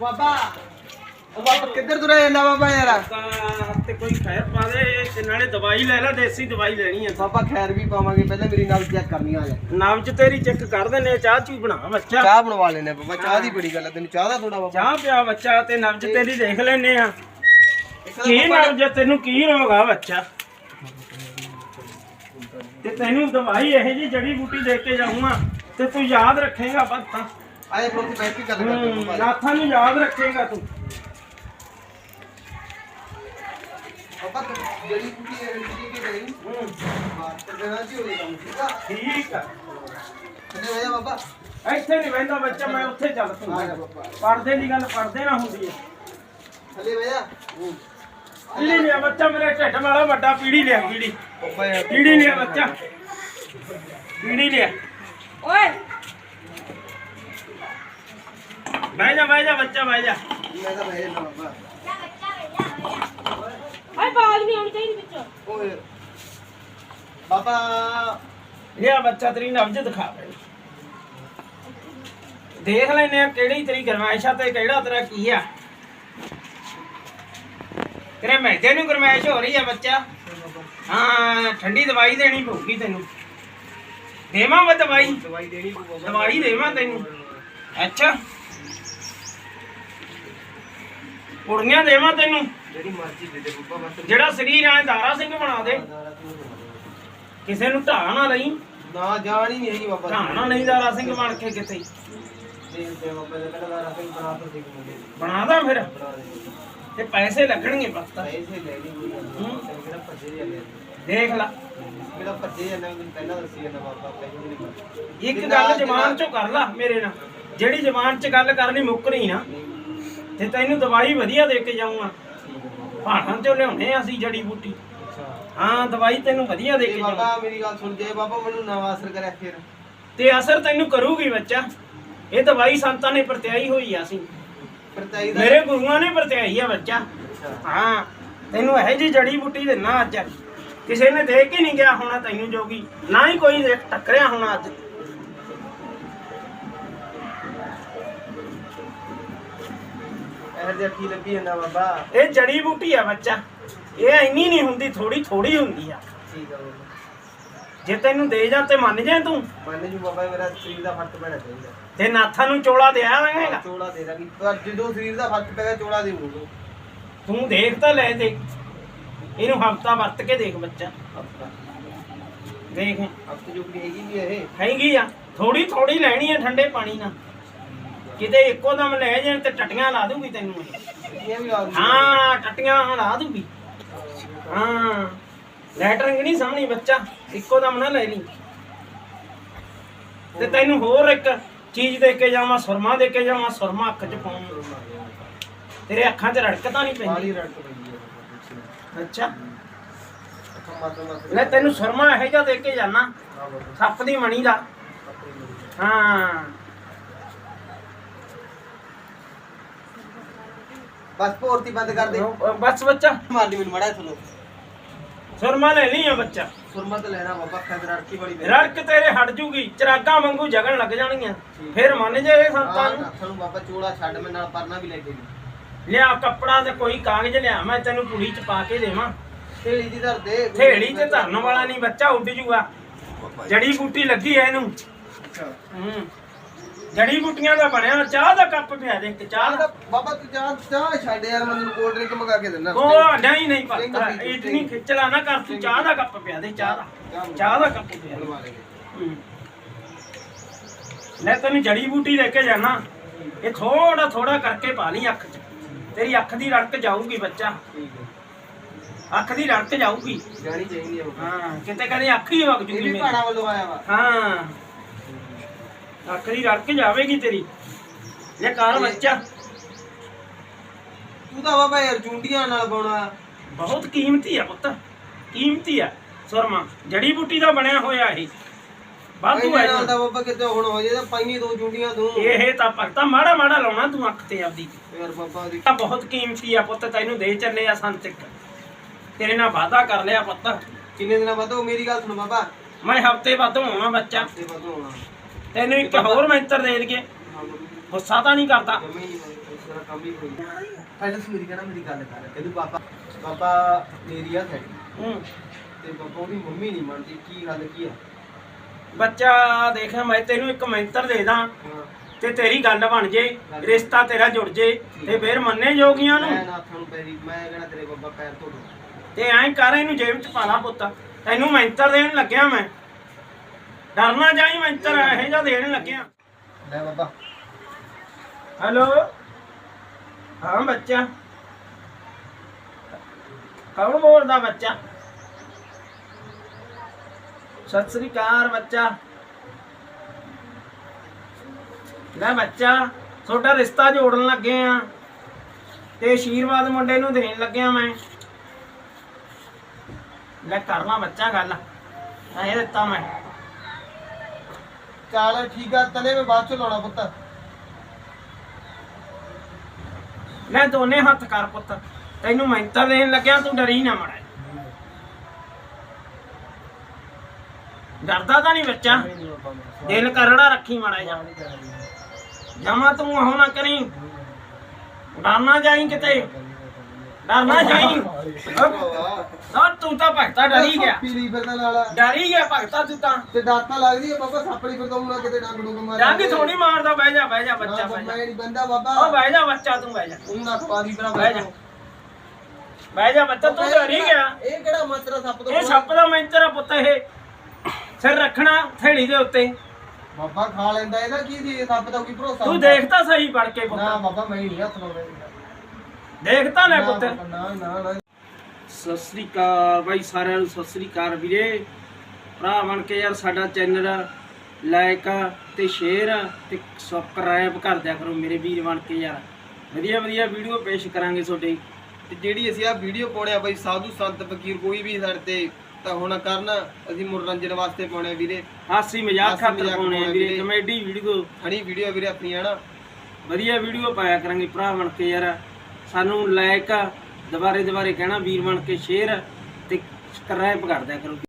ਬਾਬਾ ਉਹ ਬਾਬਾ ਕਿੱਧਰ ਤੁਰਿਆ ਜਾਂਦਾ ਬਾਬਾ ਯਾਰ? ਤਾਂ ਤੇ ਕੋਈ ਖੈਰ ਪਾ ਦੇ ਤੇ ਨਾਲੇ ਦਵਾਈ ਲੈ ਲੈ ਦੇਸੀ ਦਵਾਈ ਲੈਣੀ ਆ। ਬਾਬਾ ਖੈਰ ਵੀ ਪਾਵਾਂਗੇ ਪਹਿਲਾਂ ਮੇਰੀ ਨਾਲ ਚੈੱਕ ਕਰਨੀ ਆ ਜਾ ਨਬਜ ਤੇਰੀ ਚੈੱਕ ਕਰ ਦਿੰਨੇ ਚਾਹ ਚੂ ਬਣਾ ਬੱਚਾ। ਚਾਹ ਬਣਵਾ ਲੈਨੇ ਬਾਬਾ ਚਾਹ ਦੀ ਬੜੀ ਗੱਲ ਆ ਤੈਨੂੰ ਚਾਹ ਦਾ ਥੋੜਾ ਬਾਬਾ। ਚਾਹ ਪਿਆ ਬੱਚਾ ਤੇ ਨਬਜ ਤੇਰੀ ਦੇਖ ਲੈਨੇ ਆ। ਇੱਕ ਤਾਂ ਕੀ ਬਾਬਾ- ਨਬਜ ਤੈਨੂੰ ਕੀ ਰੋਗ ਆ ਬੱਚਾ? ਤੇ ਤੈਨੂੰ ਦਵਾਈ ਇਹ ਜੀ ਜੜੀ ਬੂਟੀ ਦੇ ਕੇ ਜਾਊਂਗਾ ਤੇ ਤੂੰ ਯਾਦ ਰੱਖੇਗਾ ਬਸ ਆਏ ਫੋਨ ਤੇ ਬੈਠ ਕੇ ਗੱਲ ਕਰਦੇ ਨਾਥਾਂ ਨੂੰ ਯਾਦ ਰੱਖੇਗਾ ਤੂੰ। ਬਾਬਾ ਤੂੰ ਜਿਹੜੀ ਕੁੜੀ ਹੈ ਜਿਹੜੀ ਕਿ ਗਈ ਹੂੰ, ਮਾਰ ਤੇ ਦੇਣਾ ਜੀ ਹੋਈ ਕੰਮ ਠੀਕ ਆ? ਠੀਕ ਆ। ਕਿੰਨੇ ਵਜੇ ਬਾਬਾ ਇੱਥੇ ਨਹੀਂ ਬਹਿੰਦਾ ਬੱਚਾ ਮੈਂ ਉੱਥੇ ਚੱਲ ਬਾਬਾ ਪੜਦੇ ਦੀ ਗੱਲ ਪੜਦੇ ਨਾ ਹੁੰਦੀ ਹੈ ਥੱਲੇ ਵਜਾ ਪੀੜੀ ਲਿਆ ਬੱਚਾ ਮੇਰੇ ਢਿੱਡ ਵਾਲਾ ਵੱਡਾ ਪੀੜੀ ਲਿਆ ਪੀੜੀ। ਬਾਬਾ ਯਾਰ ਪੀੜੀ ਲਿਆ ਬੱਚਾ। ਪੀੜੀ ਲਿਆ। ਓਏ ਬਹਿ ਜਾ ਬਹਿ ਜਾ ਬੱਚਾ ਬਹਿ ਜਾ। ਮੈਂ ਤਾਂ ਵਜੇ ਨਾ ਬਾਬਾ ਓਏ ਬਾਲ ਨਹੀਂ ਆਉਣੀ ਚਾਹੀਦੀ ਵਿੱਚ। ਓਏ। ਬਾਬਾ। ਲਿਆ ਬੱਚਾ ਤੇਰੀ ਨਬਜ ਦਿਖਾ ਦੇ ਦੇਖ ਲੈਨੇ ਆ ਕਿਹੜੀ ਤੇਰੀ ਗਰਮਾਇਸ਼ਾ ਤੇ ਕਿਹੜਾ ਤੇਰਾ ਕੀ ਆ। ਤੇਰੇ ਮੈਦੇ ਨੂੰ ਗਰਮਾਇਸ਼ ਹੋ ਰਹੀ ਆ ਬੱਚਾ। ਹਾਂ ਠੰਡੀ ਦਵਾਈ ਦੇਣੀ ਪਊਗੀ ਤੈਨੂੰ। ਦੇਵਾਂ ਮੈਂ ਦਵਾਈ। ਦਵਾਈ ਦੇਣੀ ਪਊ ਬਾਬਾ ਦਵਾਈ ਦੇਵਾਂ ਤੈਨੂੰ। ਅੱਛਾ। ਪੁੜੀਆਂ ਦੇਵਾਂ ਤੈਨੂੰ। ਜਿਹੜੀ ਮਰਜ਼ੀ ਦੇ ਦੇ ਬਾਬਾ ਬਸ ਜਿਹੜਾ ਸਰੀਰ ਐ ਦਾਰਾ ਸਿੰਘ ਬਣਾ ਦੇ। ਕਿਸੇ ਨੂੰ ਢਾਹ ਨਾ ਲਈ। ਨਾ ਜਾਣ ਹੀ ਨਹੀਂ ਹੈਗੀ ਬਾਬਾ। ਢਾਹ ਨਾ ਨਹੀਂ ਦਾਰਾ ਸਿੰਘ ਬਣ ਕੇ ਕਿਤੇ। ਦੇਖਦੇ ਬਾਬਾ ਕਹਿੰਦਾ ਬਣਾ ਤਾਂ ਦੇਖ ਮੁੰਡੇ ਬਣਾਦਾ ਫਿਰ। ਬਣਾ ਦੇ ਤੇ ਪੈਸੇ ਲੱਗਣਗੇ ਬਸ ਪੈਸੇ ਲੈ ਲਈ। ਨਹੀਂ। ਕਿਹੜਾ ਭੱਜੇ ਜਾਂਦੇ ਦੇਖ ਲੈ। ਕਿਹੜਾ ਭੱਜੇ ਜਾਂਦੇ ਮੈਨੂੰ ਪਹਿਲਾਂ ਦੱਸੀ ਜਾਂਦਾ ਬਾਬਾ ਪੈਸੇ ਨਹੀਂ ਇੱਕ ਗੱਲ ਜ਼ਬਾਨ ਚੋਂ ਕਰ ਲੈ ਮੇਰੇ ਨਾਲ। ਜਿਹੜੀ ਜ਼ਬਾਨ 'ਚ ਗੱਲ ਕਰਨੀ ਮੁੱਕਣੀ ਨਾ ਤੇ ਤੈਨੂੰ ਦਵਾਈ ਵਧੀਆ ਦੇ ਕੇ ਜਾਊਂਗਾ ਪਹਾੜਾਂ 'ਚੋਂ ਲਿਆਉਣੇ ਆ ਅਸੀਂ ਜੜੀ ਬੂਟੀ। ਹਾਂ ਦਵਾਈ ਤੈਨੂੰ ਵਧੀਆ ਦੇ ਕੇ ਜਾਊਂਗਾ। ਬਾਬਾ ਮੇਰੀ ਗੱਲ ਸੁਣ ਜੇ ਬਾਬਾ ਮੈਨੂੰ ਨਵਾਂ ਅਸਰ ਕਰਿਆ ਫਿਰ? ਤੇ ਅਸਰ ਤੈਨੂੰ ਕਰੂਗੀ ਬੱਚਾ। ਇਹ ਦਵਾਈ ਸੰਤਾਂ ਨੇ ਵਰਤਿਆਈ ਹੋਈ ਆ ਅਸੀਂ। ਚਾਹੀਦਾ ਮੇਰੇ ਗੁਰੂਆਂ ਨੇ ਵਰਤਿਆਈ ਆ ਬੱਚਾ। ਹਾਂ ਤੈਨੂੰ ਇਹ ਜੀ ਜੜੀ ਬੂਟੀ ਦੇਣਾ ਅੱਜ। ਕਿਸੇ ਨੇ ਦੇਖ ਹੀ ਨਹੀਂ ਗਿਆ ਹੋਣਾ ਤੈਨੂੰ ਜੋਗੀ। ਨਾ ਹੀ ਕੋਈ ਟੱਕਰਿਆ ਹੋਣਾ ਅੱਜ। ਇਹ ਜੇ ਕੀ ਲੱਗੀ ਜਾਂਦਾ ਬਾਬਾ। ਇਹ ਜੜੀ ਬੂਟੀ ਆ ਬੱਚਾ। ਇਹ ਇੰਨੀ ਨਹੀਂ ਹੁੰਦੀ ਥੋੜੀ ਥੋੜੀ ਹੁੰਦੀ ਆ। ਠੀਕ ਆ ਬਾਬਾ। ਜੇ ਤੈਨੂੰ ਦੇ ਜਾਂ ਤੇ ਮੰਨ ਜਾ ਤੂੰ। ਮੰਨ ਜੂ ਬਾਬਾ ਮੇਰਾ ਸਰੀਰ ਦਾ ਫ਼ਰਕ ਪੈਣਾ ਚਾਹੀਦਾ। ਤੇ ਨਾਥਾਂ ਨੂੰ ਚੋਲਾ ਦੇ ਆਵੇਂਗਾ ਚੋਲਾ ਦੇ ਦਾਂਗੀ। ਪਰ ਜਦੋਂ ਸਰੀਰ ਦਾ ਫ਼ਰਕ ਪੈਗਾ ਚੋਲਾ ਦੇ ਮੂੰਹ ਤੂੰ ਦੇਖ ਤਾਂ ਲੈ ਦੇ ਇਹਨੂੰ ਹਫਤਾ ਵਰਤ ਕੇ ਦੇਖ ਬੱਚਾ। ਦੇਖ। ਹਫ਼ਤੇ ਜੁਗੜੀ ਹੈਗੀ ਵੀ ਇਹ। ਹੈਗੀ ਆ। ਥੋੜੀ ਥੋੜੀ ਲੈਣੀ ਆ ਠੰਡੇ ਪਾਣੀ ਨਾਲ। ਕਿਤੇ ਇੱਕੋ ਦਮ ਲੈ ਜਾਣ ਤੇ ਟਟੀਆਂ ਲਾ ਦੂਗੀ ਤੈਨੂੰ ਇਹ। ਵੀ ਆ ਹਾਂ। ਟੱਟੀਆਂ ਲਾ ਦੂਗੀ। ਹਾਂ ਲੈਟਰਿੰਗ ਨਹੀਂ ਸਾਹਮਣੀ ਬੱਚਾ ਇੱਕੋ ਦਮ ਨਾ ਲੈ ਲਈ। ਤੇ ਤੈਨੂੰ ਹੋਰ ਇੱਕ ਚੀਜ਼ ਦੇ ਕੇ ਜਾਵਾਂ ਸੁਰਮਾ ਦੇ ਕੇ ਜਾਵਾਂ ਸੁਰਮਾ ਅੱਖ 'ਚ ਪਾਉਂ ਤੇਰੇ ਅੱਖਾਂ 'ਚ ਰੜਕ ਤਾਂ ਨਹੀਂ ਪੈਂਦੀ। ਅੱਛਾ। ਲੈ ਤੈਨੂੰ ਸੁਰਮਾ ਇਹੋ ਜਿਹਾ ਦੇ ਕੇ ਜਾਣਾ ਸੱਪ ਦੀ ਮਣੀ ਦਾ। ਹਾਂ। ਬਸ ਭੋਰਤੀ ਬੰਦ ਕਰ ਦੇ। ਬਸ ਬੱਚਾ। ਮਾਰਦੀ ਮੈਨੂੰ ਮੜਾ ਥਲੋ। ਸੁਰਮਾ ਲੈ ਲਈ ਆ ਬੱਚਾ। ਸੁਰਮਾ ਤਾਂ ਲੈਣਾ ਬਾਬਾ ਤੇ ਰੜਕੀ ਬੜੀ ਪਈ। ਰੜਕ ਤੇਰੇ ਹਟ ਜੂਗੀ ਚਰਾਗਾ ਵਾਂਗੂ ਜਗਣ ਲੱਗ ਜਾਣਗੀਆਂ। ਫਿਰ ਮੰਨ ਜੇ ਇਹ ਸੰਤਾਂ ਨੂੰ। ਤੁਹਾਨੂੰ ਬਾਬਾ ਚੋਲਾ ਛੱਡ ਮੈਂ ਨਾਲ ਪਰਨਾ ਵੀ ਲੈ ਕੇ ਲਿਆ ਕੱਪੜਾ ਤੇ ਕੋਈ ਕਾਗਜ਼ ਲਿਆ ਮੈਂ ਤੈਨੂੰ ਕੁੜੀ ਚ ਪਾ ਕੇ ਦੇਵਾਂ। ਥੇਲੀ ਦੀ ਧਰ ਦੇ। ਥੇੜੀ ਤੇ ਧਰਨ ਵਾਲਾ ਨਹੀਂ ਬੱਚਾ ਉੱਡ ਜੂਗਾ। ਜੜੀ ਬੂਟੀ ਲੱਗੀ ਐ ਇਹਨੂੰ। ਅੱਛਾ। ਹੂੰ। ਜੜੀ ਬੂਟੀਆਂ ਦਾ ਬਣਿਆ ਚਾਹ ਦਾ ਕੱਪ ਪਿਆ ਦੇ ਇੱਕ ਚਾਹ ਦਾ। ਬਾਬਾ ਤੂੰ ਚਾਹ ਚਾਹ ਛੱਡ ਯਾਰ ਮੈਂ ਤੈਨੂੰ ਕੋਲਡ ਡਰਿੰਕ ਮੰਗਾ ਕੇ ਦਿੰਦਾ। ਉਹ ਨਹੀਂ ਨਹੀਂ ਪਤਾ ਇਤਨੀ ਖਿੱਚਲਾ ਨਾ ਕਰ ਤੂੰ ਚਾਹ ਦਾ ਕੱਪ ਪਿਆ ਦੇ ਚਾਹ ਦਾ। ਚਾਹ ਦਾ ਕੱਪ ਪਿਆ। ਲੈ ਤੈਨੂੰ ਜੜੀ ਬੂਟੀ ਲੈ ਕੇ ਜਾਣਾ। ਇਹ ਥੋੜਾ ਥੋੜਾ ਕਰਕੇ ਪਾ ਲਈ ਅੱਖ 'ਚ। ਤੇਰੀ ਅੱਖ ਦੀ ਰੜਕ ਜਾਊਗੀ ਬੱਚਾ। ਅੱਖ ਦੀ ਰੜਕ ਜਾਊਗੀ। ਜਾਣੀ ਚਾਹੀਦੀ ਹੈ ਕਿਤੇ ਕਦੇ ਅੱਖ ਹੀ ਵਗ ਜੂਗੀ ਮੇਰੀ। ਭਾਣਾ ਵੱਲੋਂ ਆਇਆ ਵਾ। ਹਾਂ। ਅੱਖ ਦੀ ਰੜਕ ਜਾਵੇਗੀ ਤੇਰੀ। ਇਹ ਕਾਰ ਬੱਚਾ। ਤੂੰ ਤਾਂ ਬਾਬਾ ਯਾਰ ਚੁੰਡੀਆਂ ਨਾਲ ਪਾਉਣਾ। ਬਹੁਤ ਕੀਮਤੀ ਆ ਪੁੱਤ। ਕੀਮਤੀ ਆ। ਸੁਰਮਾ ਜੜੀ ਬੂਟੀ ਦਾ ਬਣਿਆ ਹੋਇਆ ਇਹ। ਵਾਧੂ ਹੈ ਨਾਲ ਤਾਂ ਬਾਬਾ ਕਿਤੇ ਹੁਣ ਹੋ ਜੇ ਤਾਂ ਪਾਈਏ ਦੋ ਚੁੰਡੀਆਂ ਤੂੰ। ਇਹ ਤਾਂ ਭਗਤਾ ਮਾੜਾ ਮਾੜਾ ਲਾਉਣਾ ਤੂੰ ਅੱਖ ਤੇ ਆਪਦੀ। ਯਾਰ ਬਾਬਾ ਦੀ ਤਾਂ ਬਹੁਤ ਕੀਮਤੀ ਆ ਪੁੱਤ ਤੈਨੂੰ ਦੇ ਚੱਲੇ ਆ ਸੰਤਿਕ ਤੇਰੇ ਨਾਲ ਵਾਅਦਾ ਕਰ ਲਿਆ ਪੁੱਤ। ਕਿੰਨੇ ਦਿਨਾਂ ਬਾਅਦ? ਉਹ ਮੇਰੀ ਗੱਲ ਸੁਣ ਬਾਬਾ। ਮੈਂ ਹਫ਼ਤੇ ਬਾਅਦ ਹੋਣਾ ਬੱਚਾ। ਤੇ ਬਾਅਦ ਹੋਣਾ ਤੈਨੂੰ ਇੱਕ ਹੋਰ ਮੈਂਤਰ ਦੇ ਦਈਏ। ਗੁੱਸਾ ਤਾਂ ਨਹੀਂ ਕਰਦਾ। ਜਮੇ ਹੀ ਨਹੀਂ ਤੇਰਾ ਕੰਮ ਹੀ ਕੋਈ ਪਹਿਲਾਂ ਸੁਮੀਰੀ ਕਹਿੰਦਾ ਮੇਰੀ ਗੱਲ ਕਰ। ਕਹਿੰਦੀ ਬਾਬਾ ਬਾਬਾ ਮੇਰੀ ਆ ਸਾਡੀ ਹੂੰ। ਤੇ ਬਾਬਾ ਉਹਦੀ ਮੰਮੀ ਨਹੀਂ ਮੰਨਦੀ ਕੀ ਗੱਲ ਕੀ ਆ? ਬੱਚਾ ਦੇਖ ਮੈਂ ਤੈਨੂੰ ਇੱਕ ਮੈਂਤਰ ਦੇ ਦਾਂ। ਤੇ ਤੇਰੀ ਗੱਲ ਬਣ ਜੇ ਰਿਸ਼ਤਾ ਤੇਰਾ ਜੁੜ ਜੇ ਤੇ ਫਿਰ ਮੰਨੇ ਜੋਗੀਆਂ ਨੂੰ। ਮੈਂ ਨਾ ਨੂੰ ਪੈਰੀ ਮੈਂ ਕਹਿਣਾ ਤੇਰੇ ਬਾਬਾ ਪੈਰ ਧੋ ਦੂੰ। ਤੇ ਐਂ ਕਰ ਇਹਨੂੰ ਜੇਬ ਚ ਪਾ ਲਾ ਪੁੱਤ। ਤੈਨੂੰ ਮੈਂਤਰ ਦੇਣ ਲੱਗਿਆ ਮੈਂ। ਡਰਨਾ ਜਾਈ ਮੈਂਤਰ ਇਹੋ ਜਿਹਾ ਦੇਣ ਲੱਗਿਆ। ਲੈ ਬਾਬਾ। ਹੈਲੋ। ਹਾਂ ਬੱਚਾ। ਕੌਣ ਬੋਲਦਾ ਬੱਚਾ? ਸਤਿ ਸ੍ਰੀ ਅਕਾਲ ਬੱਚਾ। ਲੈ ਬੱਚਾ ਤੁਹਾਡਾ ਰਿਸ਼ਤਾ ਜੋੜਨ ਲੱਗੇ ਆ। ਤੇ ਆਸ਼ੀਰਵਾਦ ਮੁੰਡੇ ਨੂੰ ਦੇਣ ਲੱਗਿਆ ਮੈਂ। ਲੈ ਕਰ ਲਾ ਬੱਚਾ ਗੱਲ। ਇਹ ਦਿੱਤਾ ਮੈਂ। ਚੱਲ ਠੀਕ ਆ, ਤਨੇ ਮੈਂ ਬਾਅਦ ਚ ਲਾਉਣਾ ਪੁੱਤ। ਲੈ ਦੋਨੇ ਹੱਥ ਕਰ ਪੁੱਤ। ਤੈਨੂੰ ਮੈਂਤਰ ਦੇਣ ਲੱਗਿਆ, ਤੂੰ ਡਰੀ ਨਾ ਮੜਾ ਡਰਦਾ ਤਾਂ ਨਹੀਂ ਬੱਚਾ। ਦਿਲ ਕਰੜਾ ਰੱਖੀ ਮਾੜਾ ਜਾ ਜਮਾ ਤੂੰ ਉਹ ਨਾ ਕਰੀ। ਡਰਨਾ ਜਾਈ ਕਿਤੇ। ਡਰਨਾ ਜਾਈ। ਨਾ ਤੂੰ ਤਾਂ ਭਗਤਾ ਡਰੀ ਗਿਆ। ਪੀਲੀ ਫਿਰਦਾ ਨਾਲ। ਡਰੀ ਗਿਆ ਭਗਤਾ ਤੂੰ ਤਾਂ। ਤੇ ਦਾਤਾਂ ਲੱਗਦੀ ਆ ਬਾਬਾ ਸਾਪੜੀ ਫਿਰਦਾ ਹੁਣ ਕਿਤੇ ਡੰਗ ਡੁੰਗ ਮਾਰ ਡਾਂਗੀ ਥੋੜੀ ਮਾਰਦਾ ਬਹਿ ਜਾ ਬਹਿ ਜਾ ਬੱਚਾ ਬਹਿ ਮੈਂ ਜਾ ਨਹੀਂ ਬੰਦਾ ਉਹ ਬਾਬਾ ਬਹਿ ਜਾ ਬੱਚਾ ਤੂੰ ਬਹਿ ਜਾ। ਉਹਨੂੰ ਨਾ ਖਵਾ ਦੀ ਤੇਰਾ ਬਹਿ ਜਾ। ਬਹਿ ਜਾ ਬੱਚਾ ਤੂੰ ਡਰੀ ਗਿਆ। ਇਹ ਕਿਹੜਾ ਮੰਤਰਾ ਸੱਪ ਤੋਂ ਇਹ ਸੱਪ ਦਾ ਮੈਂਤਰ ਆ ਪੁੱਤ ਇਹ। ਸਿਰ ਰੱਖਣਾ ਥੇੜੀ ਦੇ ਉੱਤੇ। ਬਾਬਾ ਖਾ ਲੈਂਦਾ ਇਹਦਾ ਕੀ ਇਹ ਸੱਪ ਦਾ ਕੋਈ ਭਰੋਸਾ ਤੂੰ? ਦੇਖ ਤਾਂ ਸਹੀ ਪੜ ਕੇ ਨਾ ਪੁੱਤ ਬਾਬਾ ਮੈਂ ਨਹੀਂ ਹੱਥ ਲਾਉਂਦਾ। ਦੇਖ ਤਾਂ ਲੈ ਨਾ ਪੁੱਤ। ਨਾ ਨਾ ਨਾ। ਸਤਿ ਸ੍ਰੀ ਅਕਾਲ ਬਾਈ ਸਾਰਿਆਂ ਨੂੰ ਸਤਿ ਸ੍ਰੀ ਅਕਾਲ ਵੀਰੇ। ਭਰਾ ਬਣ ਕੇ ਯਾਰ ਸਾਡਾ ਚੈਨਲ ਲਾਈਕ ਤੇ ਸ਼ੇਅਰ ਤੇ ਸਬਸਕ੍ਰਾਈਬ ਕਰ ਦਿਆ ਕਰੋ ਮੇਰੇ ਵੀਰ ਬਣ ਕੇ ਯਾਰ। ਵਧੀਆ ਵਧੀਆ ਵੀਡੀਓ ਪੇਸ਼ ਕਰਾਂਗੇ ਤੁਹਾਡੇ। ਤੇ ਜਿਹੜੀ ਅਸੀਂ ਆ ਵੀਡੀਓ ਪਾਉਣਿਆ ਬਈ ਸਾਧੂ ਸੰਤ ਫਕੀਰ ਕੋਈ ਵੀ ਸਾਡੇ ਤੇ ਤਾਂ ਹੁਣ ਕਰਨ ਅਸੀਂ ਮਨੋਰੰਜਨ ਵਾਸਤੇ ਪਾਉਣੇ ਵੀਰੇ। ਹਾਸੀ ਮਜ਼ਾਕ ਖਾਤਰ ਪਾਉਣੇ ਵੀਰੇ। ਕਮੇਡੀ ਵੀਡੀਓ ਹਣੀ ਵੀਡੀਓ ਵੀਰੇ ਆਪਣੀ ਹਨਾ ਵਧੀਆ ਵੀਡੀਓ ਪਾਇਆ ਕਰਾਂਗੇ ਭਰਾ ਬਣ ਕੇ ਯਾਰ। ਸਾਨੂੰ ਲਾਈਕ ਦੁਬਾਰੇ ਦੁਬਾਰੇ ਕਹਿਣਾ ਵੀਰ ਬਣ ਕੇ ਸ਼ੇਅਰ ਤੇ ਸਬਸਕ੍ਰਾਈਬ ਕਰ ਦਿਆ ਕਰੋ।